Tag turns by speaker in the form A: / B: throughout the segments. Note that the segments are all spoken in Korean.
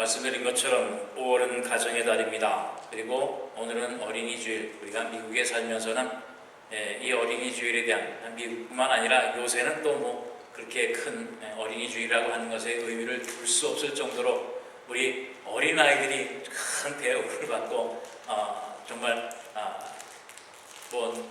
A: 말씀드린 것처럼 5월은 가정의 달입니다. 그리고 오늘은 어린이 주일. 우리가 미국에 살면서는 예, 이 어린이 주일에 대한 미국뿐만 아니라 요새는 또 뭐 그렇게 큰 예, 어린이 주일이라고 하는 것에 의미를 둘 수 없을 정도로 우리 어린 아이들이 큰 대우를 받고 어, 정말 아, 뭐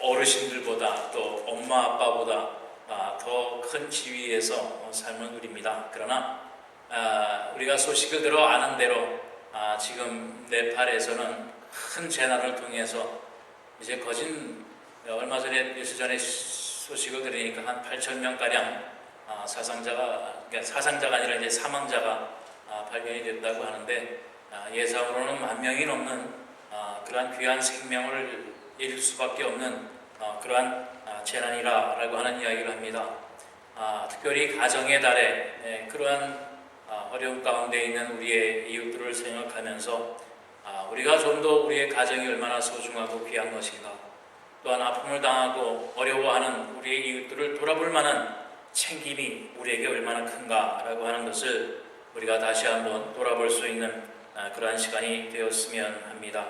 A: 어르신들보다 또 엄마 아빠보다 아, 더큰 지위에서 삶을 누립니다. 그러나 아, 우리가 소식을 들어 아는 대로 아, 지금 네팔에서는 큰 재난을 통해서 이제 거진 얼마 전에 며칠 전에 소식을 들으니까 한 8천 명 가량 아, 사상자가 그러니까 사상자가 아니라 이제 사망자가 아, 발견이 됐다고 하는데 아, 예상으로는 만 명이 넘는 아, 그러한 귀한 생명을 잃을 수밖에 없는 아, 그러한 아, 재난이라라고 하는 이야기를 합니다. 아, 특별히 가정의 달에 예, 그러한 아, 어려움 가운데 있는 우리의 이웃들을 생각하면서 아, 우리가 좀 더 우리의 가정이 얼마나 소중하고 귀한 것인가 또한 아픔을 당하고 어려워하는 우리의 이웃들을 돌아볼 만한 챙김이 우리에게 얼마나 큰가라고 하는 것을 우리가 다시 한번 돌아볼 수 있는 아, 그러한 시간이 되었으면 합니다.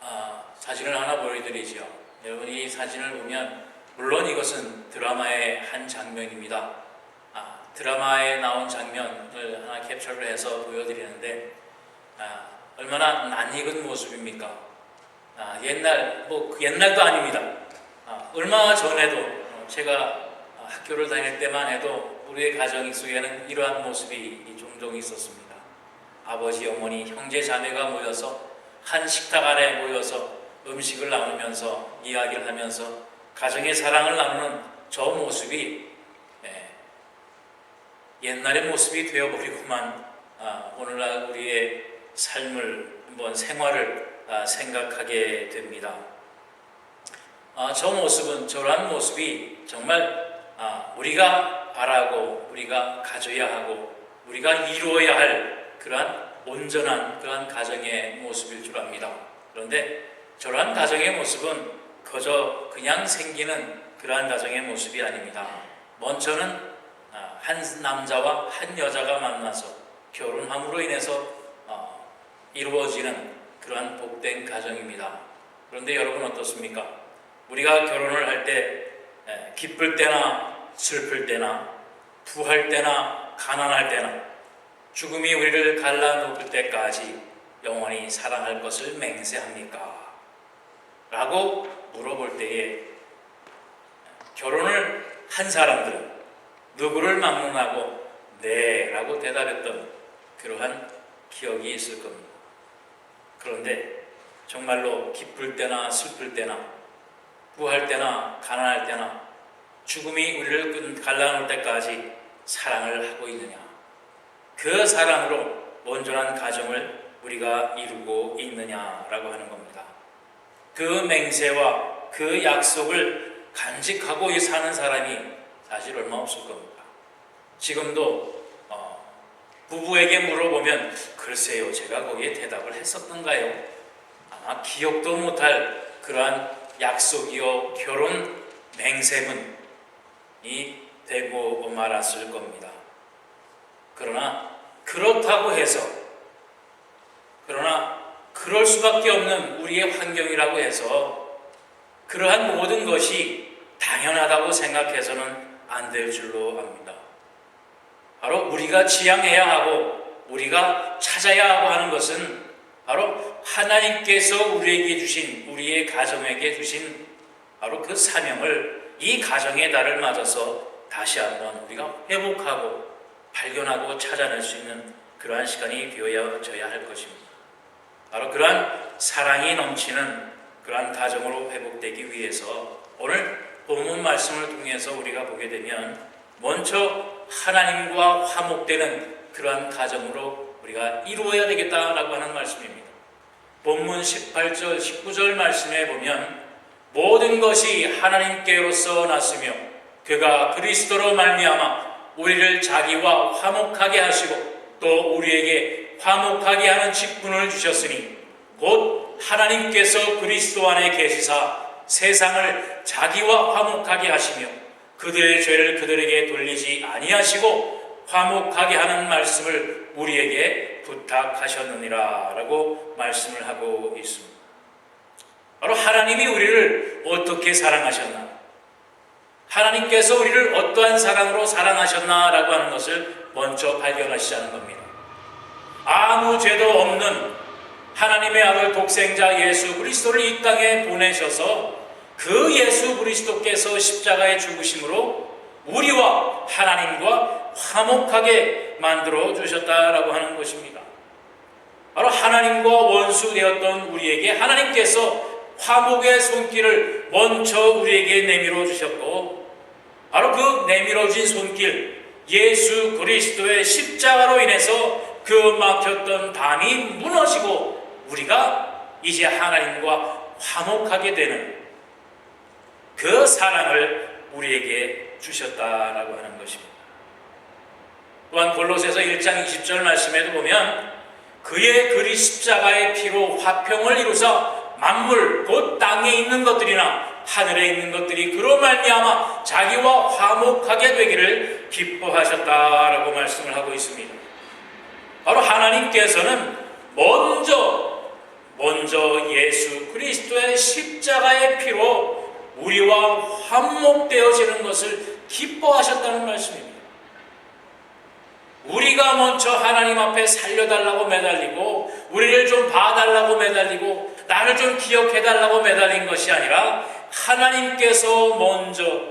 A: 아, 사진을 하나 보여드리죠. 여러분 이 사진을 보면 물론 이것은 드라마의 한 장면입니다. 아, 드라마에 나온 장면을 하나 캡처를 해서 보여드리는데 아, 얼마나 낯익은 모습입니까? 아, 옛날 뭐그 옛날도 아닙니다. 아, 얼마 전에도 어, 제가 학교를 다닐 때만 해도 우리의 가정 속에는 이러한 모습이 종종 있었습니다. 아버지, 어머니, 형제, 자매가 모여서 한 식탁 안에 모여서 음식을 나누면서 이야기를 하면서 가정의 사랑을 나누는 저 모습이 예, 옛날의 모습이 되어버리고만 아, 오늘날 우리의 삶을 한번 생활을 아, 생각하게 됩니다. 아, 저 모습은 저러한 모습이 정말 아, 우리가 바라고 우리가 가져야 하고 우리가 이루어야 할 그러한 온전한 그러한 가정의 모습일 줄 압니다. 그런데 저러한 가정의 모습은 그저 그냥 생기는 그러한 가정의 모습이 아닙니다. 먼저는 아, 한 남자와 한 여자가 만나서 결혼함으로 인해서 어, 이루어지는 그러한 복된 가정입니다. 그런데 여러분 어떻습니까? 우리가 결혼을 할 때 기쁠 때나 슬플 때나 부할 때나 가난할 때나 죽음이 우리를 갈라놓을 때까지 영원히 사랑할 것을 맹세합니까? 라고 물어볼 때에 결혼을 한 사람들은 누구를 막론하고 네 라고 대답했던 그러한 기억이 있을 겁니다. 그런데 정말로 기쁠 때나 슬플 때나 부할 때나 가난할 때나 죽음이 우리를 갈라놓을 때까지 사랑을 하고 있느냐 그 사랑으로 온전한 가정을 우리가 이루고 있느냐라고 하는 겁니다. 그 맹세와 그 약속을 간직하고 사는 사람이 사실 얼마 없을 겁니다. 지금도 어, 부부에게 물어보면 글쎄요 제가 거기에 대답을 했었던가요? 아마 기억도 못할 그러한 약속이요 결혼 맹세문이 되고 말았을 겁니다. 그러나 그렇다고 해서 그러나 그럴 수밖에 없는 우리의 환경이라고 해서 그러한 모든 것이 당연하다고 생각해서는 안 될 줄로 압니다. 바로 우리가 지향해야 하고 우리가 찾아야 하고 하는 것은 바로 하나님께서 우리에게 주신 우리의 가정에게 주신 바로 그 사명을 이 가정의 달을 맞아서 다시 한번 우리가 회복하고 발견하고 찾아낼 수 있는 그러한 시간이 되어져야 할 것입니다. 바로 그러한 사랑이 넘치는 그러한 가정으로 회복되기 위해서 오늘 본문 말씀을 통해서 우리가 보게 되면 먼저 하나님과 화목되는 그러한 가정으로 우리가 이루어야 되겠다라고 하는 말씀입니다. 본문 18절, 19절 말씀에 보면 모든 것이 하나님께로서 났으며 그가 그리스도로 말미암아 우리를 자기와 화목하게 하시고 또 우리에게 화목하게 하는 직분을 주셨으니 곧 하나님께서 그리스도 안에 계시사 세상을 자기와 화목하게 하시며 그들의 죄를 그들에게 돌리지 아니하시고 화목하게 하는 말씀을 우리에게 부탁하셨느니라라고 말씀을 하고 있습니다. 바로 하나님이 우리를 어떻게 사랑하셨나? 하나님께서 우리를 어떠한 사랑으로 사랑하셨나라고 하는 것을 먼저 발견하시자는 겁니다. 아무 죄도 없는 하나님의 아들 독생자 예수 그리스도를 이 땅에 보내셔서 그 예수 그리스도께서 십자가에 죽으심으로 우리와 하나님과 화목하게 만들어 주셨다라고 하는 것입니다. 바로 하나님과 원수 되었던 우리에게 하나님께서 화목의 손길을 먼저 우리에게 내밀어 주셨고 바로 그 내밀어진 손길 예수 그리스도의 십자가로 인해서 그 막혔던 담이 무너지고 우리가 이제 하나님과 화목하게 되는 그 사랑을 우리에게 주셨다라고 하는 것입니다. 또한 골로새서 1장 20절 말씀에도 보면 그의 그리 십자가의 피로 화평을 이루사 만물 곧 땅에 있는 것들이나 하늘에 있는 것들이 그로 말미암아 자기와 화목하게 되기를 기뻐하셨다라고 말씀을 하고 있습니다. 바로 하나님께서는 먼저 먼저 예수 그리스도의 십자가의 피로 우리와 화목되어지는 것을 기뻐하셨다는 말씀입니다. 우리가 먼저 하나님 앞에 살려달라고 매달리고 우리를 좀 봐달라고 매달리고 나를 좀 기억해달라고 매달린 것이 아니라 하나님께서 먼저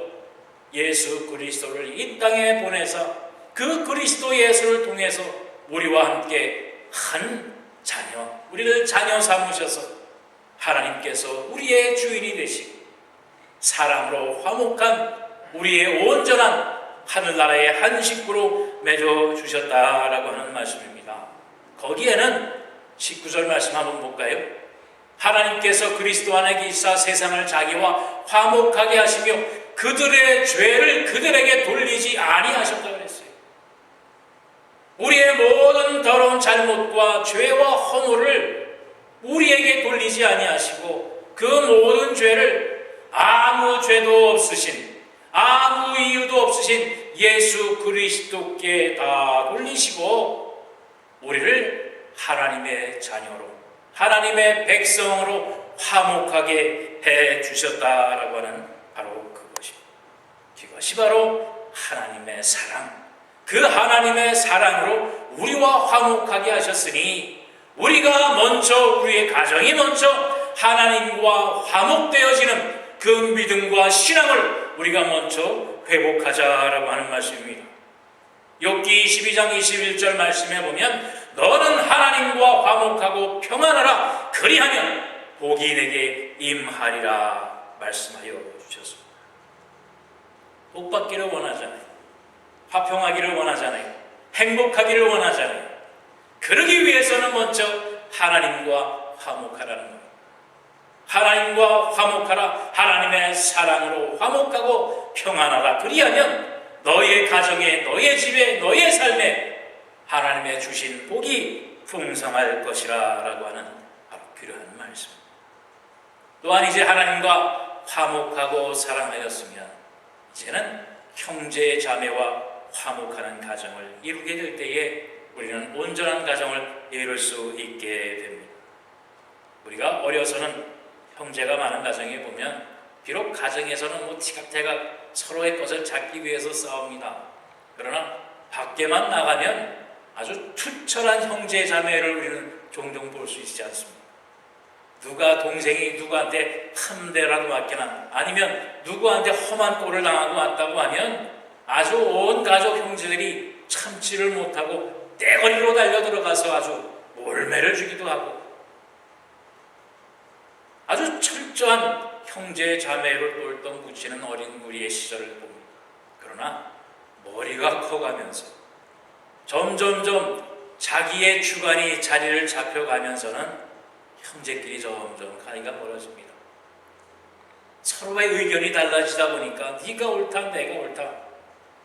A: 예수 그리스도를 이 땅에 보내서 그 그리스도 예수를 통해서 우리와 함께 한 자녀, 우리를 자녀 삼으셔서 하나님께서 우리의 주인이 되시고 사랑으로 화목한 우리의 온전한 하늘나라의 한 식구로 맺어 주셨다라고 하는 말씀입니다. 거기에는 19절 말씀 한번 볼까요? 하나님께서 그리스도 안에 계시사 세상을 자기와 화목하게 하시며 그들의 죄를 그들에게 돌리지 아니하셨다 그랬어요. 우리의 모든 더러운 잘못과 죄와 허물을 우리에게 돌리지 아니하시고 그 모든 죄를 아무 죄도 없으신 아무 이유도 없으신 예수 그리스도께 다 돌리시고 우리를 하나님의 자녀로 하나님의 백성으로 화목하게 해 주셨다라고 하는 바로 그것입니다. 그것이 바로 하나님의 사랑. 그 하나님의 사랑으로 우리와 화목하게 하셨으니 우리가 먼저 우리의 가정이 먼저 하나님과 화목되어지는 그 믿음과 신앙을 우리가 먼저 회복하자라고 하는 말씀입니다. 욥기 22장 21절 말씀에 보면 너는 하나님과 화목하고 평안하라 그리하면 복이 내게 임하리라 말씀하여 주셨습니다. 복 받기를 원하잖아요. 화평하기를 원하잖아요. 행복하기를 원하잖아요. 그러기 위해서는 먼저 하나님과 화목하라는 거예요. 하나님과 화목하라. 하나님의 사랑으로 화목하고 평안하라. 그리하면 너의 가정에, 너의 집에, 너의 삶에 하나님의 주신 복이 풍성할 것이라 라고 하는 바로 필요한 말씀. 또한 이제 하나님과 화목하고 사랑하였으면 이제는 형제 자매와 화목하는 가정을 이루게 될 때에 우리는 온전한 가정을 이룰 수 있게 됩니다. 우리가 어려서는 형제가 많은 가정에 보면 비록 가정에서는 뭐 티각태각 서로의 것을 잡기 위해서 싸웁니다. 그러나 밖에만 나가면 아주 투철한 형제 자매를 우리는 종종 볼 수 있지 않습니까? 누가 동생이 누구한테 한 대라도 맞거나 아니면 누구한테 험한 꼴을 당하고 왔다고 하면 아주 온 가족 형제들이 참지를 못하고 떼거리로 달려 들어가서 아주 몰매를 주기도 하고 아주 철저한 형제 자매를 똘똘 묻히는 어린 우리의 시절을 봅니다. 그러나 머리가 커가면서 점점점 자기의 주관이 자리를 잡혀가면서는 형제끼리 점점 가니가 멀어집니다. 서로의 의견이 달라지다 보니까 네가 옳다 내가 옳다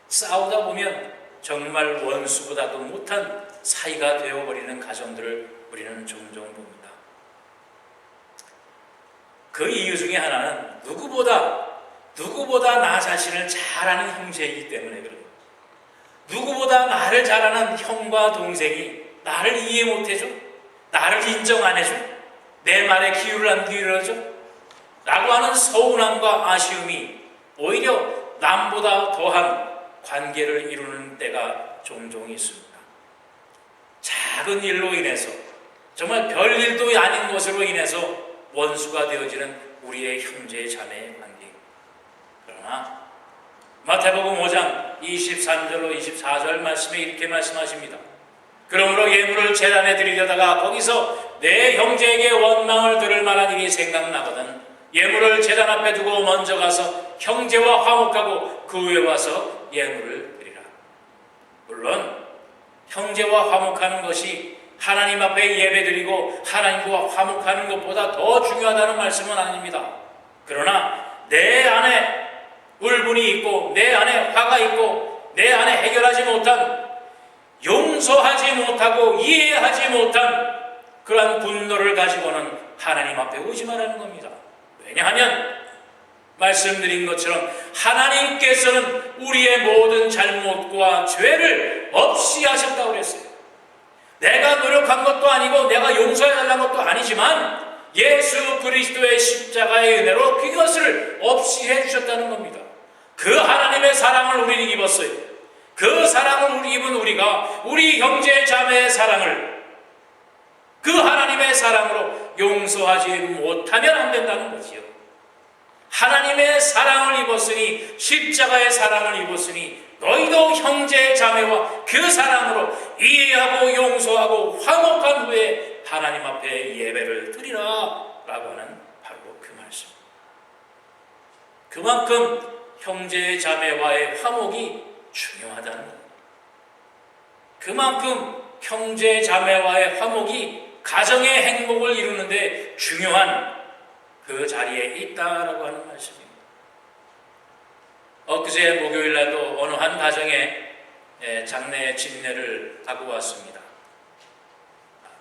A: 싸우다 보면 정말 원수보다도 못한 사이가 되어버리는 가정들을 우리는 종종 봅니다. 그 이유 중에 하나는 누구보다 누구보다 나 자신을 잘 아는 형제이기 때문에 거예요. 누구보다 말을 잘하는 형과 동생이 나를 이해 못해줘? 나를 인정 안 해줘? 내 말에 기울을 안 기울여줘? 라고 하는 서운함과 아쉬움이 오히려 남보다 더한 관계를 이루는 때가 종종 있습니다. 작은 일로 인해서 정말 별일도 아닌 것으로 인해서 원수가 되어지는 우리의 형제 자매의 관계. 그러나 마태복음 5장 23절로 24절 말씀에 이렇게 말씀하십니다. 그러므로 예물을 재단에 드리려다가 거기서 내 형제에게 원망을 들을 만한 일이 생각나거든 예물을 재단 앞에 두고 먼저 가서 형제와 화목하고 그 후에 와서 예물을 드리라. 물론 형제와 화목하는 것이 하나님 앞에 예배드리고 하나님과 화목하는 것보다 더 중요하다는 말씀은 아닙니다. 그러나 내 안에 울분이 있고 내 안에 화가 있고 내 안에 해결하지 못한 용서하지 못하고 이해하지 못한 그러한 분노를 가지고는 하나님 앞에 오지 말라는 겁니다. 왜냐하면 말씀드린 것처럼 하나님께서는 우리의 모든 잘못과 죄를 없이 하셨다고 그랬어요. 내가 노력한 것도 아니고 내가 용서해달라는 것도 아니지만 예수 그리스도의 십자가의 은혜로 그것을 없이 해주셨다는 겁니다. 그 하나님의 사랑을 우리는 입었어요. 그 사랑을 입은 우리가 우리 형제 자매의 사랑을 그 하나님의 사랑으로 용서하지 못하면 안 된다는 거지요. 하나님의 사랑을 입었으니 십자가의 사랑을 입었으니 너희도 형제 자매와 그 사랑으로 이해하고 용서하고 화목한 후에 하나님 앞에 예배를 드리라 라고 하는 바로 그 말씀. 그만큼 형제 자매와의 화목이 중요하다는 것. 그만큼 형제 자매와의 화목이 가정의 행복을 이루는데 중요한 그 자리에 있다라고 하는 말씀입니다. 엊그제 목요일 날도 어느 한 가정에 예, 장례 진례를 하고 왔습니다.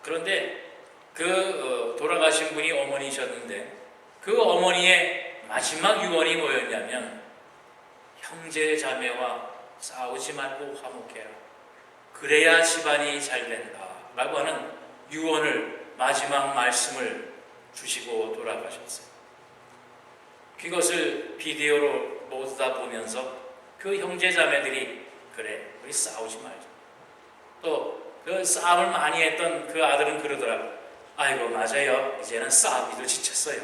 A: 그런데 그 어, 돌아가신 분이 어머니셨는데 그 어머니의 마지막 유언이 뭐였냐면 형제 자매와 싸우지 말고 화목해라. 그래야 집안이 잘 된다. 라고 하는 유언을 마지막 말씀을 주시고 돌아가셨어요. 그것을 비디오로 모두 다 보면서 그 형제 자매들이 그래 우리 싸우지 말자. 또 그 싸움을 많이 했던 그 아들은 그러더라고. 아이고 맞아요. 이제는 싸우기도 지쳤어요.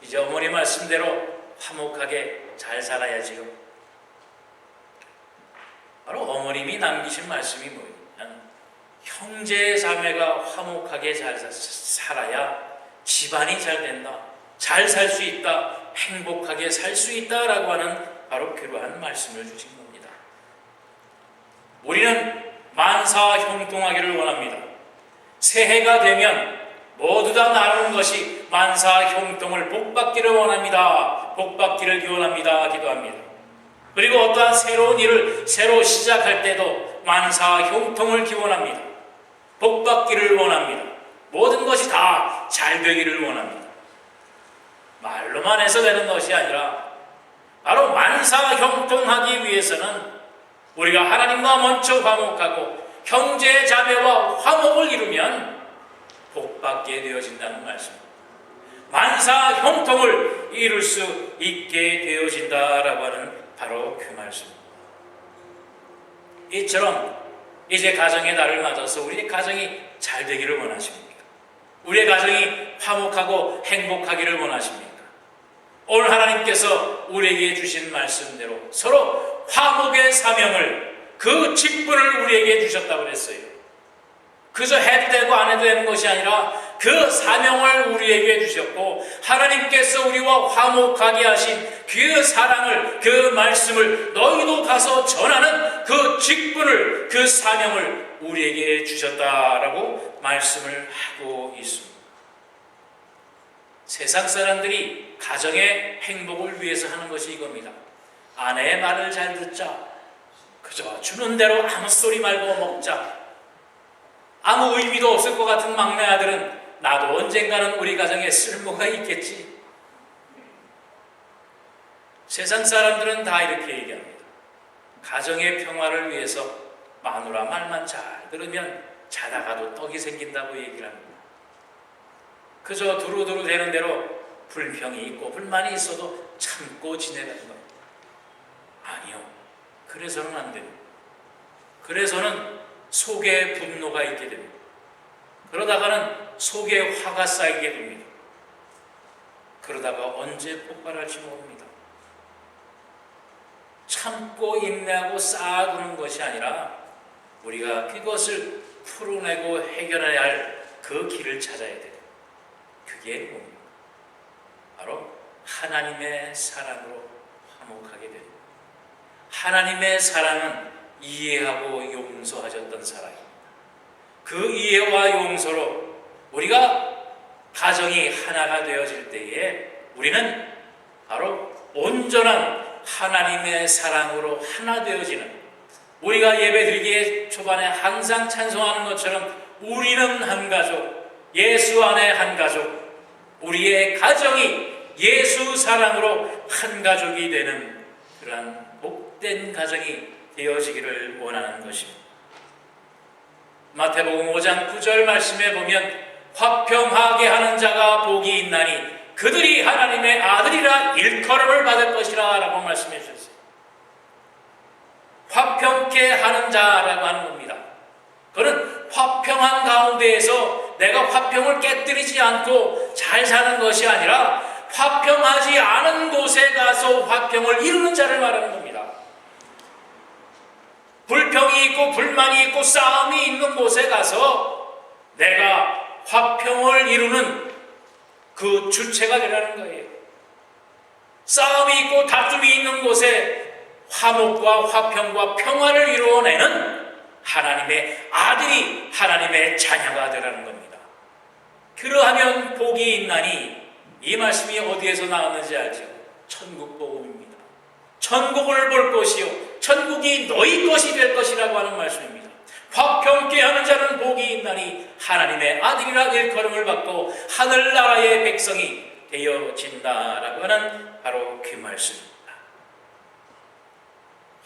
A: 이제 어머니 말씀대로 화목하게 잘 살아야지요. 바로 어머님이 남기신 말씀이 뭐냐면 형제 자매가 화목하게 잘 살아야 집안이 잘 된다. 잘 살 수 있다. 행복하게 살 수 있다라고 하는 바로 그러한 말씀을 주신 겁니다. 우리는 만사 형통하기를 원합니다. 새해가 되면 모두 다 나누는 것이 만사 형통을 복받기를 원합니다. 복받기를 기원합니다. 기도합니다. 그리고 어떠한 새로운 일을 새로 시작할 때도 만사 형통을 기원합니다. 복받기를 원합니다. 모든 것이 다 잘 되기를 원합니다. 말로만 해서 되는 것이 아니라 바로 만사 형통하기 위해서는 우리가 하나님과 먼저 화목하고 형제 자매와 화목을 이루면 복받게 되어진다는 말씀입니다. 만사 형통을 이룰 수 있게 되어진다라고 하는 바로 그 말씀입니다. 이처럼 이제 가정의 날을 맞아서 우리 가정이 잘 되기를 원하십니까? 우리의 가정이 화목하고 행복하기를 원하십니까? 오늘 하나님께서 우리에게 주신 말씀대로 서로 화목의 사명을 그 직분을 우리에게 주셨다고 그랬어요. 그저 해도 되고 안 해도 되는 것이 아니라 그 사명을 우리에게 주셨고 하나님께서 우리와 화목하게 하신 그 사랑을 그 말씀을 너희도 가서 전하는 그 직분을 그 사명을 우리에게 주셨다라고 말씀을 하고 있습니다. 세상 사람들이 가정의 행복을 위해서 하는 것이 이겁니다. 아내의 말을 잘 듣자. 그저 주는 대로 아무 소리 말고 먹자. 아무 의미도 없을 것 같은 막내 아들은 나도 언젠가는 우리 가정에 쓸모가 있겠지. 세상 사람들은 다 이렇게 얘기합니다. 가정의 평화를 위해서 마누라 말만 잘 들으면 자다가도 떡이 생긴다고 얘기를 합니다. 그저 두루두루 되는 대로 불평이 있고 불만이 있어도 참고 지내는 것. 아니요. 그래서는 안 됩니다. 그래서는 속에 분노가 있게 됩니다. 그러다가는 속에 화가 쌓이게 됩니다. 그러다가 언제 폭발할지 모릅니다. 참고 인내하고 쌓아두는 것이 아니라 우리가 그것을 풀어내고 해결해야 할 그 길을 찾아야 돼요. 그게 뭡니까? 바로 하나님의 사랑으로 화목하게 됩니다. 하나님의 사랑은 이해하고 용서하셨던 사랑입니다. 그 이해와 용서로 우리가 가정이 하나가 되어질 때에 우리는 바로 온전한 하나님의 사랑으로 하나 되어지는 우리가 예배드리기에 초반에 항상 찬송하는 것처럼 우리는 한 가족, 예수 안에 한 가족, 우리의 가정이 예수 사랑으로 한 가족이 되는 그러한 복된 가정이 되어지기를 원하는 것입니다. 마태복음 5장 9절 말씀에 보면 화평하게 하는 자가 복이 있나니 그들이 하나님의 아들이라 일컬음을 받을 것이라 라고 말씀해 주셨어요. 화평케 하는 자라고 하는 겁니다. 그는 화평한 가운데에서 내가 화평을 깨뜨리지 않고 잘 사는 것이 아니라 화평하지 않은 곳에 가서 화평을 이루는 자를 말하는 겁니다. 불평이 있고 불만이 있고 싸움이 있는 곳에 가서 내가 화평을 이루는 그 주체가 되라는 거예요. 싸움이 있고 다툼이 있는 곳에 화목과 화평과 평화를 이루어내는 하나님의 아들이 하나님의 자녀가 되라는 겁니다. 그러하면 복이 있나니 이 말씀이 어디에서 나왔는지 알죠? 천국 복음입니다. 천국을 볼 것이요 천국이 너희 것이 될 것이라고 하는 말씀입니다. 화평케 하는 자는 복이 있나니 하나님의 아들이라 일컬음을 받고 하늘나라의 백성이 되어진다라고 하는 바로 그 말씀입니다.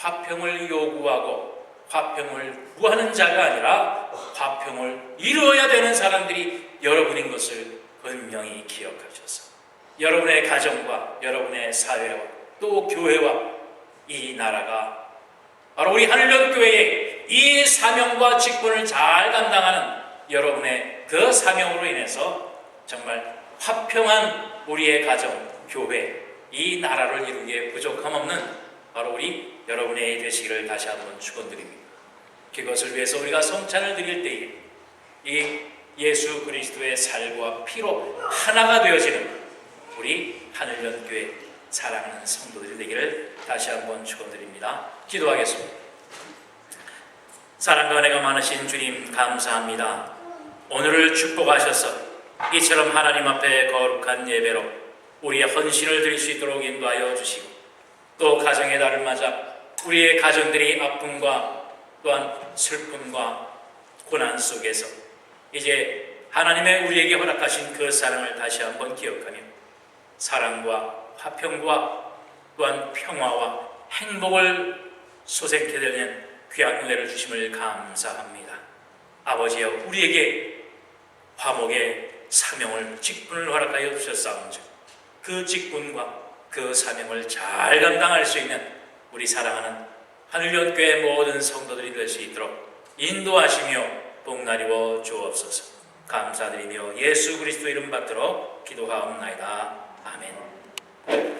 A: 화평을 요구하고 화평을 구하는 자가 아니라 화평을 이루어야 되는 사람들이 여러분인 것을 분명히 기억하셔서 여러분의 가정과 여러분의 사회와 또 교회와 이 나라가 바로 우리 하늘연교회의 이 사명과 직분을 잘 감당하는 여러분의 그 사명으로 인해서 정말 화평한 우리의 가정, 교회, 이 나라를 이루기에 부족함 없는 바로 우리 여러분의 되시기를 다시 한번 축원드립니다. 그것을 위해서 우리가 성찬을 드릴 때에 이 예수 그리스도의 살과 피로 하나가 되어지는 우리 하늘연교회 사랑하는 성도들이 되기를 다시 한번 축원드립니다. 기도하겠습니다. 사랑과 은혜가 많으신 주님 감사합니다. 오늘을 축복하셔서 이처럼 하나님 앞에 거룩한 예배로 우리의 헌신을 드릴 수 있도록 인도하여 주시고 또 가정의 달을 맞아 우리의 가정들이 아픔과 또한 슬픔과 고난 속에서 이제 하나님의 우리에게 허락하신 그 사랑을 다시 한번 기억하며 사랑과 화평과 또한 평화와 행복을 솟게 되는 귀한 은혜를 주심을 감사합니다. 아버지여 우리에게 화목의 사명을 직분을 허락하여 주셨사온즉 그 직분과 그 사명을 잘 감당할 수 있는 우리 사랑하는 하늘연교회 모든 성도들이 될 수 있도록 인도하시며 복나리워 주옵소서. 감사드리며 예수 그리스도 이름 받들어 기도하옵나이다. 아멘